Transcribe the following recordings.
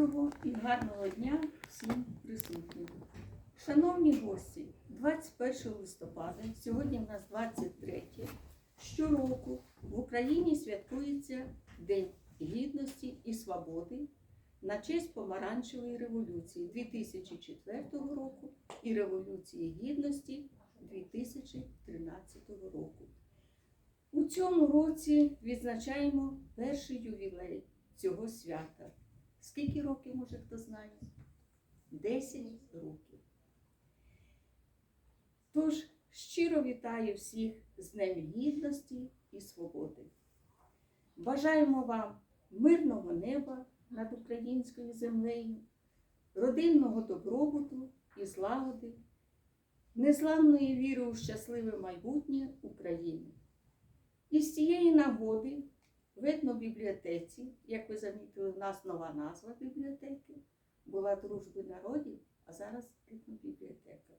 Доброго і гарного дня всім присутнім. Шановні гості, 21 листопада, сьогодні в нас 23. Щороку в Україні святкується День Гідності і Свободи на честь Помаранчевої революції 2004 року і Революції Гідності 2013 року. У цьому році відзначаємо перший ювілей цього свята. Скільки років, може, хто знає? Десять років. Тож щиро вітаю всіх з Днем Гідності і Свободи. Бажаємо вам мирного неба над українською землею, родинного добробуту і злагоди, незламної віри у щасливе майбутнє України. І з цієї нагоди в етнобібліотеці, як ви замітили, в нас нова назва бібліотеки, була дружби народів, а зараз етнобібліотека.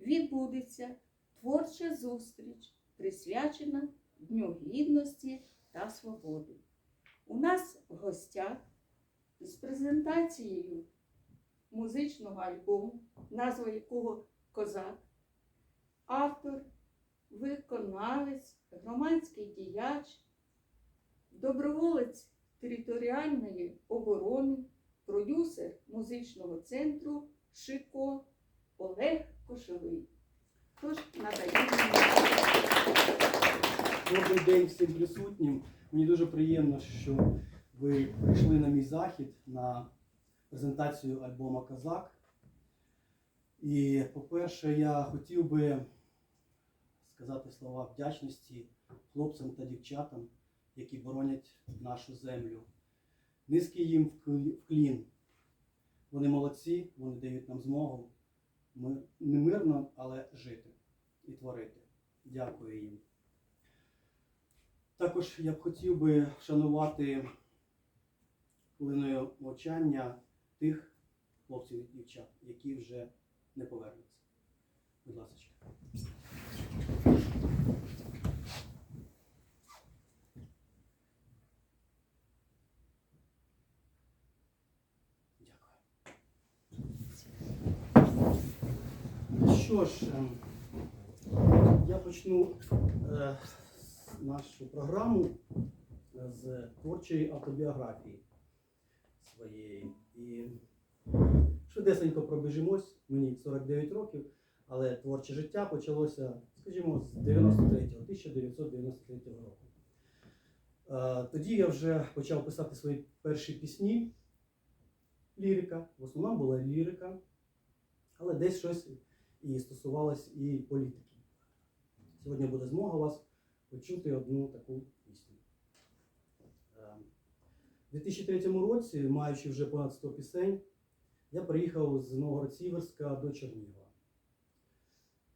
Відбудеться творча зустріч, присвячена Дню Гідності та Свободи. У нас в гостях з презентацією музичного альбому, назва якого Козак, автор, виконавець, громадський діяч, доброволець територіальної оборони, продюсер музичного центру Шико Олег Кошовий. Тож надаємо. Добрий день всім присутнім. Мені дуже приємно, що ви прийшли на мій захід на презентацію альбома Казак. І, по-перше, я хотів би сказати слова вдячності хлопцям та дівчатам, які боронять нашу землю. Низький їм вклі- вклін. Вони молодці, вони дають нам змогу не мирно, але жити і творити. Дякую їм. Також я б хотів би вшанувати хвилиною мовчання тих хлопців і дівчат, які вже не повернуться. Будь ласка. Дякую. Що ж, ем, я почну е, нашу програму з творчої автобіографії своєї. І швидесенько пробіжимось, мені 49 років, але творче життя почалося, скажімо, з 93-го, 1993 року. Е, Тоді я вже почав писати свої перші пісні, лірика, в основному була лірика, але десь щось і стосувалось і політики. Сьогодні буде змога вас почути одну таку пісню. Е, У 2003 році, маючи вже понад 100 пісень, я приїхав з Новгород-Сіверська до Чернігова.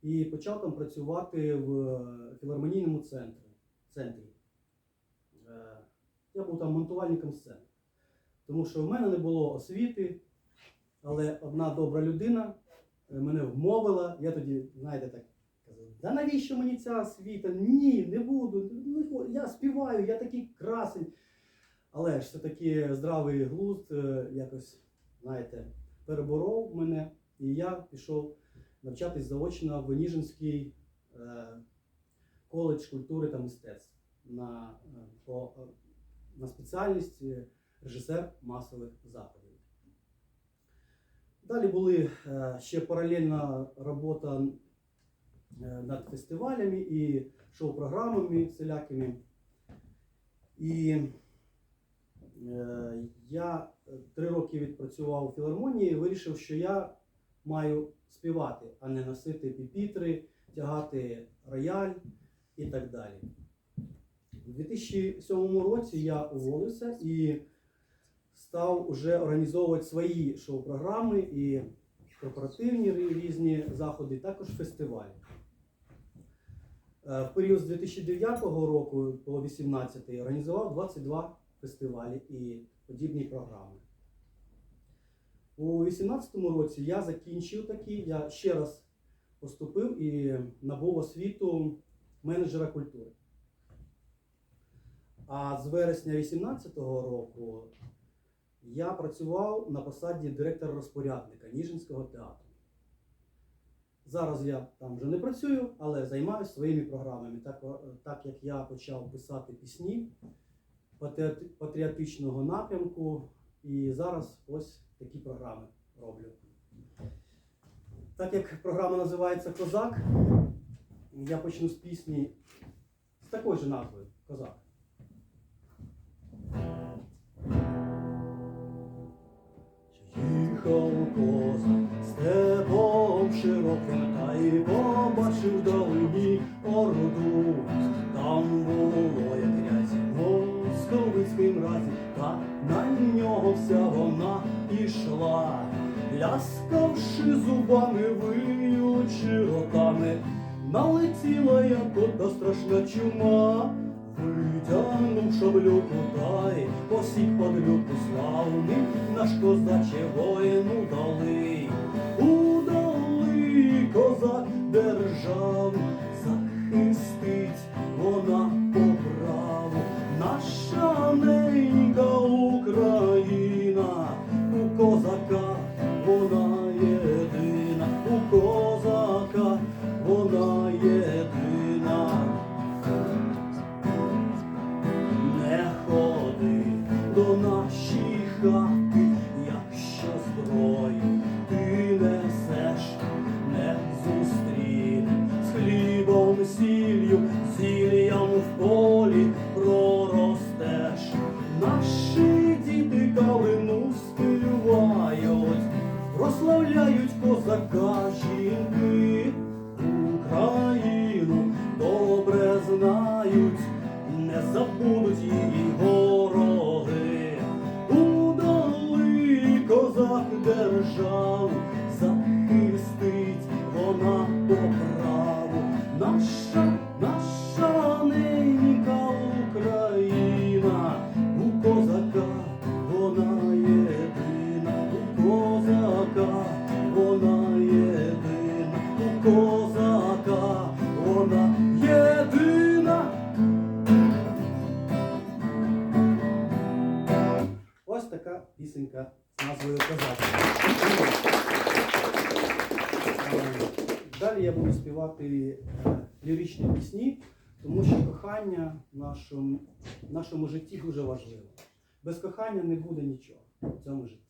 І почав там працювати в філармонійному центрі. центрі. Е, Я був там монтувальником сцен. Тому що в мене не було освіти, але одна добра людина е, мене вмовила. Я тоді, знаєте, так казав, да навіщо мені ця освіта? Ні, не буду. не Я співаю, я такий красень. Але ж все-таки здравий глузд е, якось, знаєте, переборов мене, і я пішов навчатись заочно в Ніжинський е, коледж культури та мистецтв на, е, по, е, на спеціальність е, режисер масових заходів. Далі були е, ще паралельна робота е, над фестивалями і шоу-програмами всілякими. І е, я три роки відпрацював у філармонії вирішив, що я маю співати, а не носити піпітри, тягати рояль і так далі. У 2007 році я уволився і став уже організовувати свої шоу-програми і корпоративні різні заходи, також фестивалі. Е, В період з 2009 року по 2018 організував 22 фестивалі і подібні програми. У 2018 році я закінчив такі, я ще раз поступив і набув освіту менеджера культури. А з вересня 2018 року я працював на посаді директора-розпорядника Ніжинського театру. Зараз я там вже не працюю, але займаюся своїми програмами, так, так як я почав писати пісні патріотичного напрямку, і зараз ось такі програми роблю. Так як програма називається Козак, я почну з пісні з такою ж назвою Козак. Їхав степом широким, та й побачив вдалині орду. Там було як грязь московицький мразі, та на нього вся вона ішла, ляскавши зубами, виючи ротами, налетіла як ота страшна чума. Витягнув шаблюку люку дай, посік подлюку славний наш козаче воїну дали. Удали козак держав захистить вона козака вона єдина. Ось така пісенька з назвою Козак. Далі я буду співати е, ліричні пісні, тому що кохання в нашому, в нашому житті дуже важливо. Без кохання не буде нічого в цьому житті.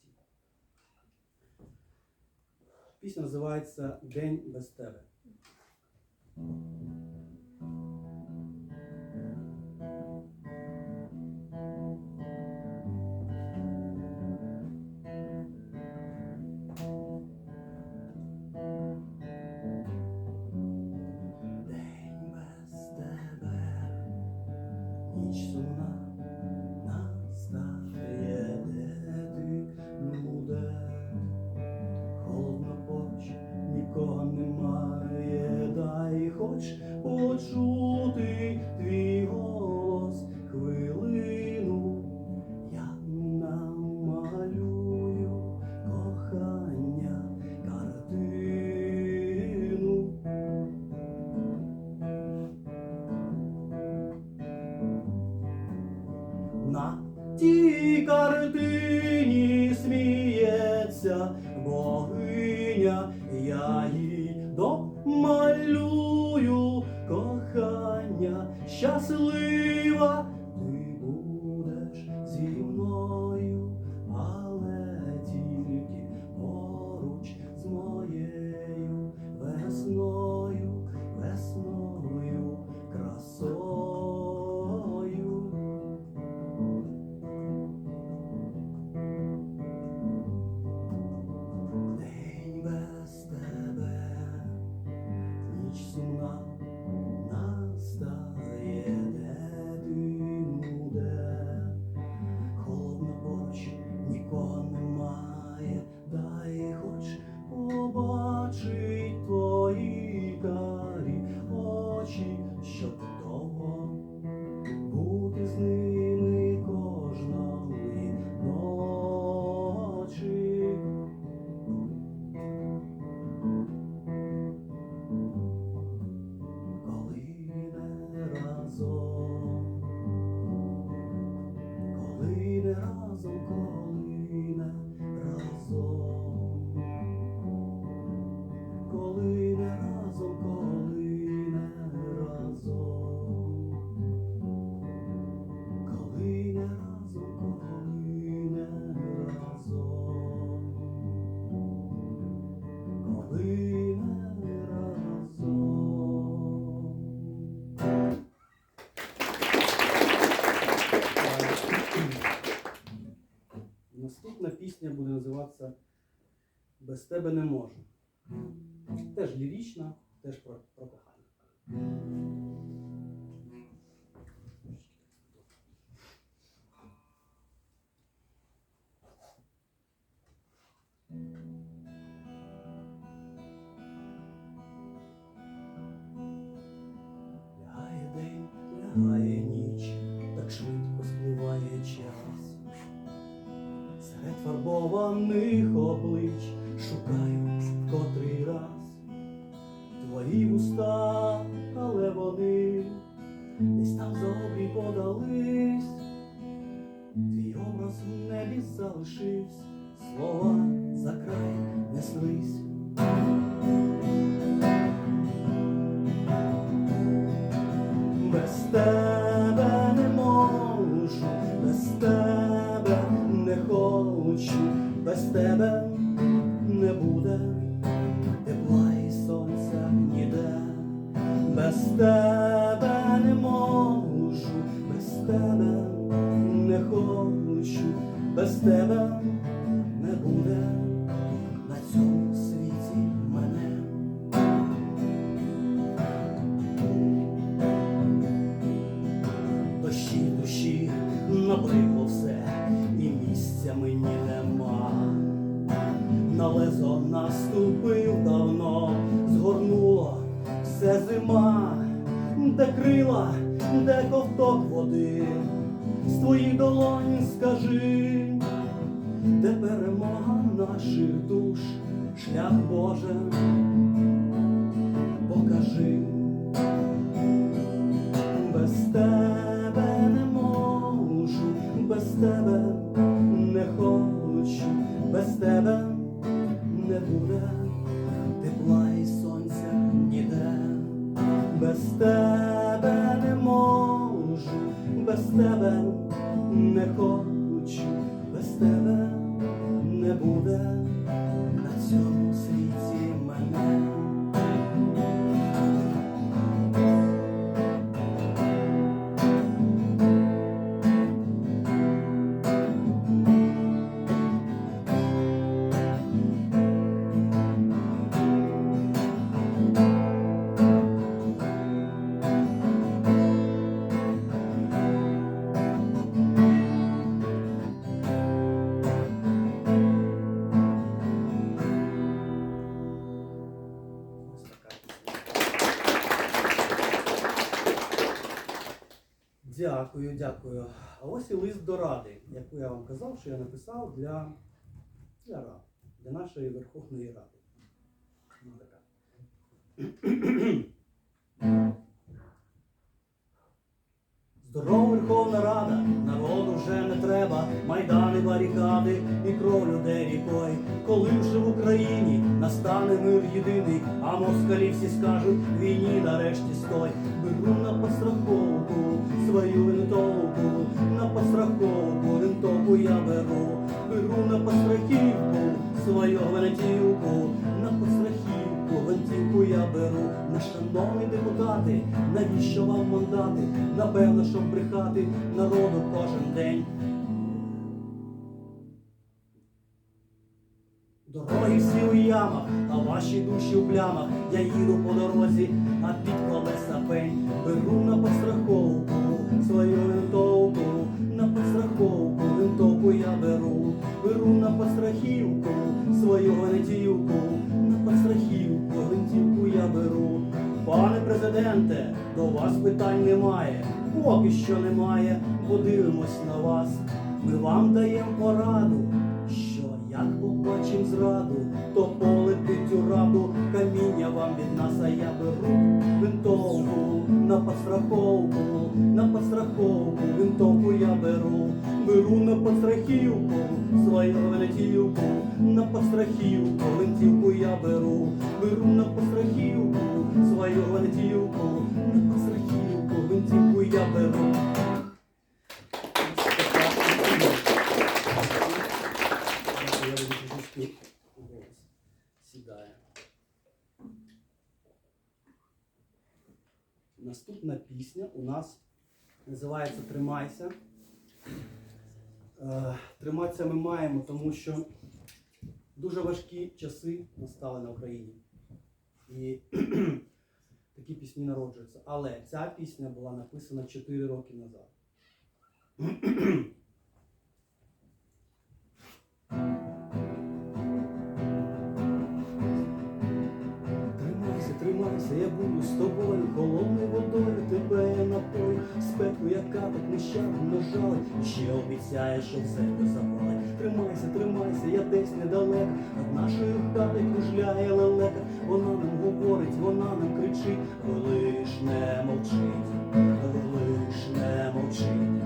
Пісня називається День без тебе. День без тебе, ніч сумна Dù có Без тебе не можу. Теж лірична, теж про, про кохання. Лягає хочу, без тебе не буде. На цьому А ось і лист до Ради, яку я вам казав, що я написав для, для Ради, для нашої Верховної Ради. Така. Здорова Верховна Рада, народу вже не треба, майдани, барикади і кров людей рікою. Коли вже в Україні настане мир єдиний, а москалі всі скажуть, війні нарешті стой. Беру на постраховку свою винтовку, на постраховку винтовку я беру, беру на пострахівку свою гвинтівку, на пострахівку гвинтівку я беру. На шановні депутати, навіщо вам мандати? Напевно, щоб брехати народу кожен день. Ямах, а ваші душі у плямах. Я їду по дорозі, а під колеса пень. Беру на постраховку свою винтовку, на постраховку винтовку я беру. Беру на пострахівку свою гвинтівку, на пострахівку гвинтівку я беру. Пане президенте, до вас питань немає, поки що немає, подивимось на вас. Ми вам даємо пораду, що як побачим зраду, то полетить у раду, каміння вам від нас, а я беру винтовку на постраховку, на постраховку, винтовку я беру, беру на пострахівку, свою гвинтівку, на пострахівку, гвинтівку я беру, беру на пострахівку, свою гвинтівку, на пострахівку, гвинтівку я беру. Я буду трішки голос сідає. Наступна пісня у нас називається Тримайся. Е, Триматися ми маємо, тому що дуже важкі часи настали на Україні. І такі пісні народжуються. Але ця пісня була написана 4 роки назад. Тримайся, я буду з тобою, холодною водою тебе я напою, спеку, яка так нещадно і ще обіцяє, що все не запалить. Тримайся, тримайся, я десь недалеко, над нашою хатою кружляє лелека, вона нам говорить, вона нам кричить, лиш не мовчить, лиш не мовчить.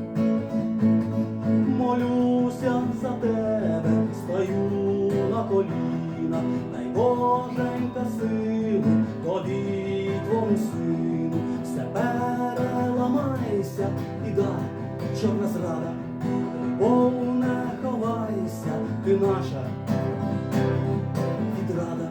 Молюся за тебе, стою на коліна, дай Боженька тобі твому сину, все переламайся і чорна зрада, любов не ховайся, ти наша відрада.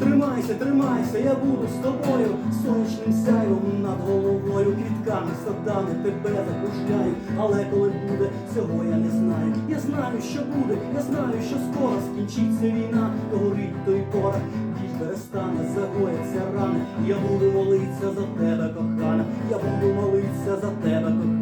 Тримайся, тримайся, я буду з тобою, сонячним сяйвом над головою, квітками, садами тебе закружляю, але коли буде, цього я не знаю. Я знаю, що буде, я знаю, що скоро скінчиться війна, горить той порох, біль перестане, загояться рани. Я буду молитися за тебе, кохана, я буду молитися за тебе, кохана.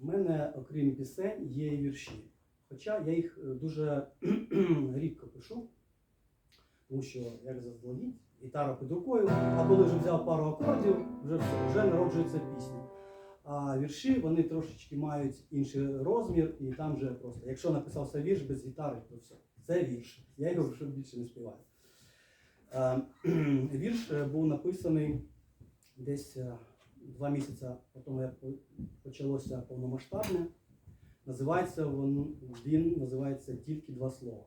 У мене, окрім пісень, є вірші. Хоча я їх е, дуже рідко пишу, тому що, як заздалегідь, гітара під рукою, а коли вже взяв пару акордів, вже все, вже народжується пісня. А вірші вони трошечки мають інший розмір, і там вже просто, якщо написався вірш без гітари, то все. Це вірш. Я його вже більше не співаю. Е, Вірш е, був написаний десь два місяці по тому, як почалося повномасштабне. Називається він, він називається тільки два слова.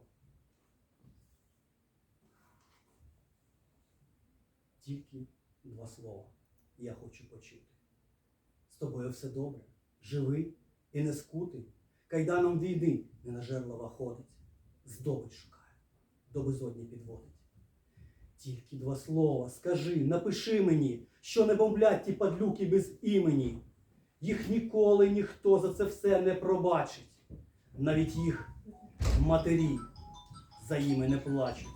Тільки два слова. Я хочу почути. З тобою все добре, живий і не скутий. Кайданом війни ненажерлива ходить, здобич шукає, до безодні підводить. Тільки два слова, скажи, напиши мені, що не бомблять ті падлюки без імені. Їх ніколи ніхто за це все не пробачить. Навіть їх матері за іми не плачуть.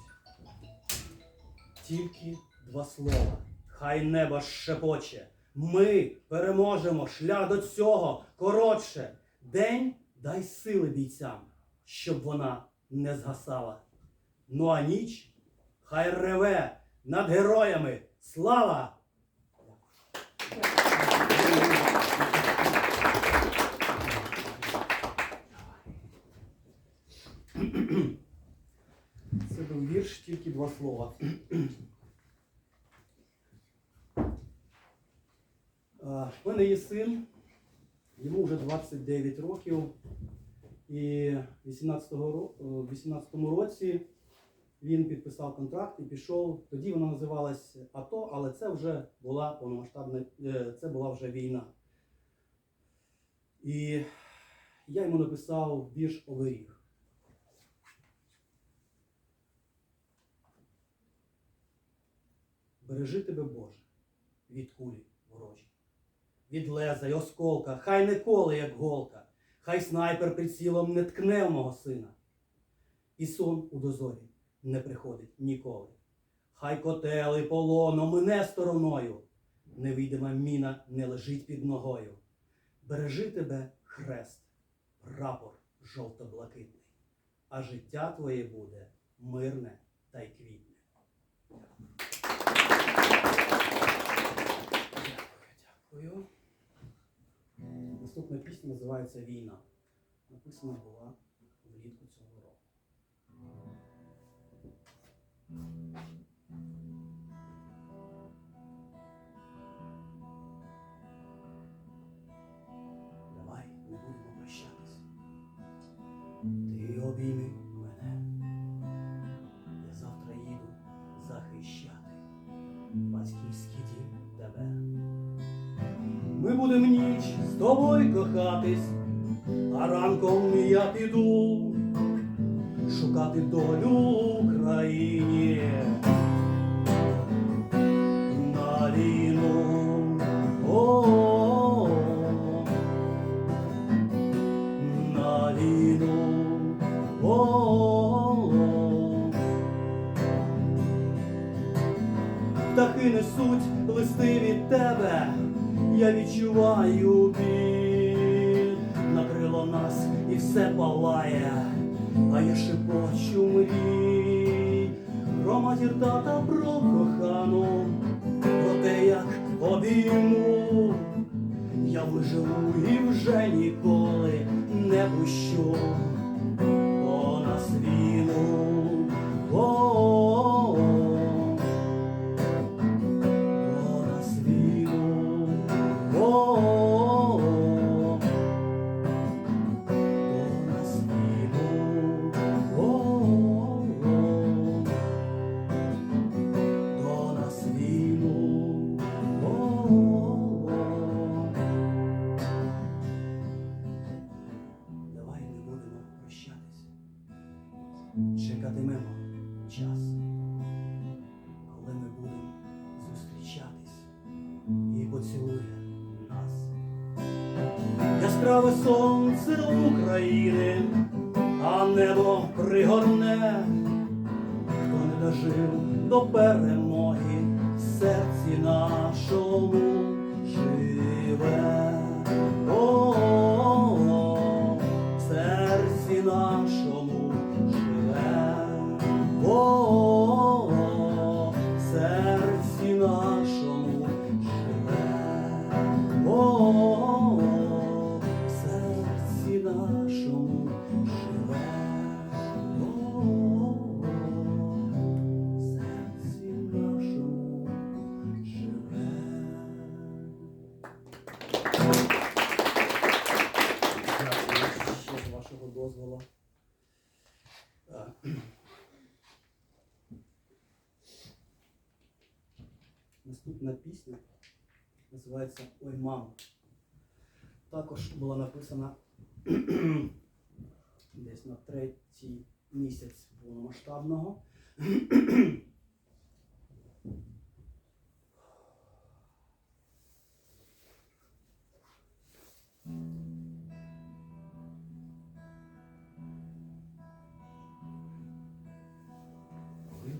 Тільки два слова, хай небо шепоче. Ми переможемо шлях до цього коротше. День дай сили бійцям, щоб вона не згасала. Ну а ніч хай реве над героями. Слава! Вірш, тільки два слова. В мене є син, йому вже 29 років, і в 18-го ро- е, в 18-му році він підписав контракт і пішов. Тоді вона називалась АТО, але це вже була повномасштабна, е, це була вже війна. І я йому написав вірш оберіг. Бережи тебе, Боже, від кулі ворожі, від леза й осколка, хай не коле, як голка, Хай снайпер прицілом не ткне в мого сина. І сон у дозорі не приходить ніколи. Хай котели полоно мине стороною, невидима міна не лежить під ногою. Бережи тебе хрест, прапор жовто-блакитний, а життя твоє буде мирне та й квітне. Дякую. Наступна пісня називається Війна. Написана була влітку цього року. З тобою кохатись, а ранком я піду шукати долю Україні. На війну, о, війну, о, птахи несуть листи від тебе, я відчуваю біль, накрило нас і все палає, а я шепочу мрій, про матір тата, про кохану, про те, як обійму, я виживу і вже ніколи не пущу. Чекатимемо час, коли ми будемо зустрічатись і поцілує нас. Яскраве сонце України, а небо пригорне, хто не дожив до перемоги, в серці нашому живе. Наступна пісня називається Ой, мамо. Також була написана десь на третій місяць повномасштабного.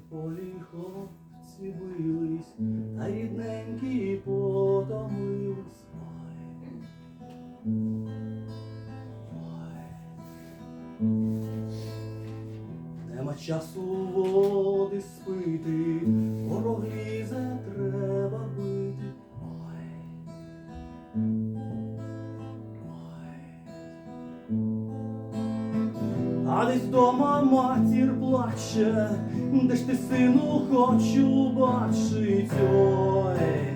Полі хлопці бились, та рідненькі потомились. Ой. Ой. Нема часу Ой. А десь дома матір плаче, де ж ти сину хочу бачить, ой,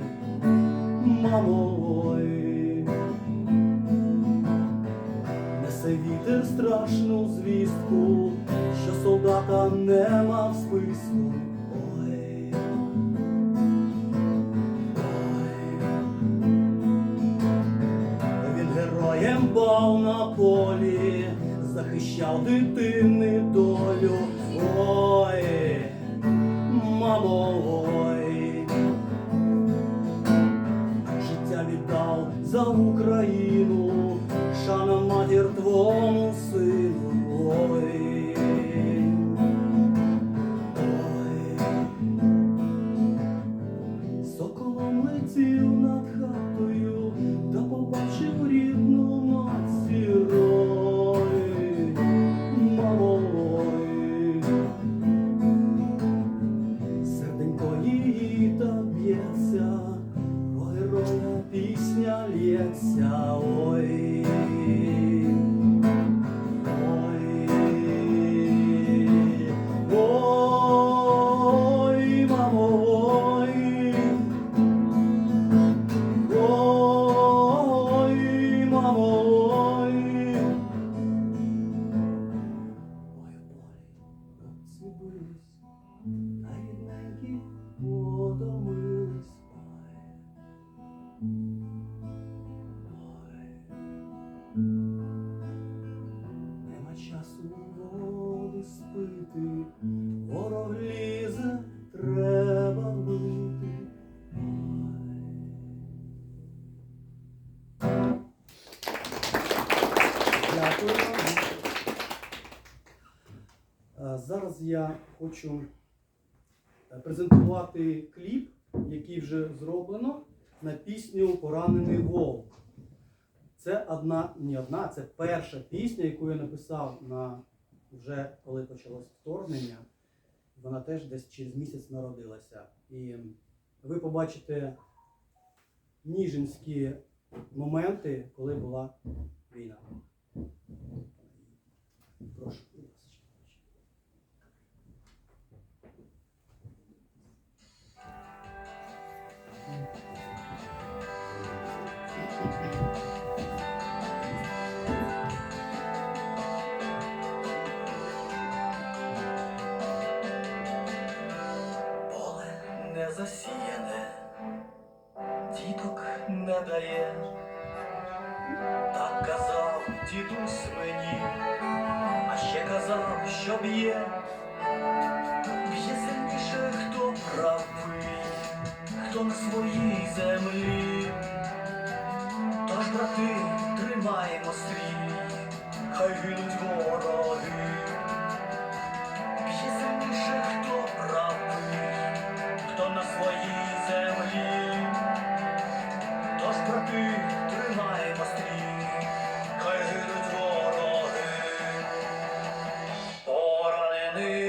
мамо, ой, несе вітер страшну звістку, що солдата нема в списку. Ой, він героєм бав на полі, захищав дитини хочу е, презентувати кліп, який вже зроблено на пісню Поранений вовк. Це одна, не одна, це перша пісня, яку я написав на вже коли почалось вторгнення. Вона теж десь через місяць народилася. І ви побачите ніжинські моменти, коли була війна. Прошу. Дає. Так казав дідусь мені, а ще казав, що б'є. Amen.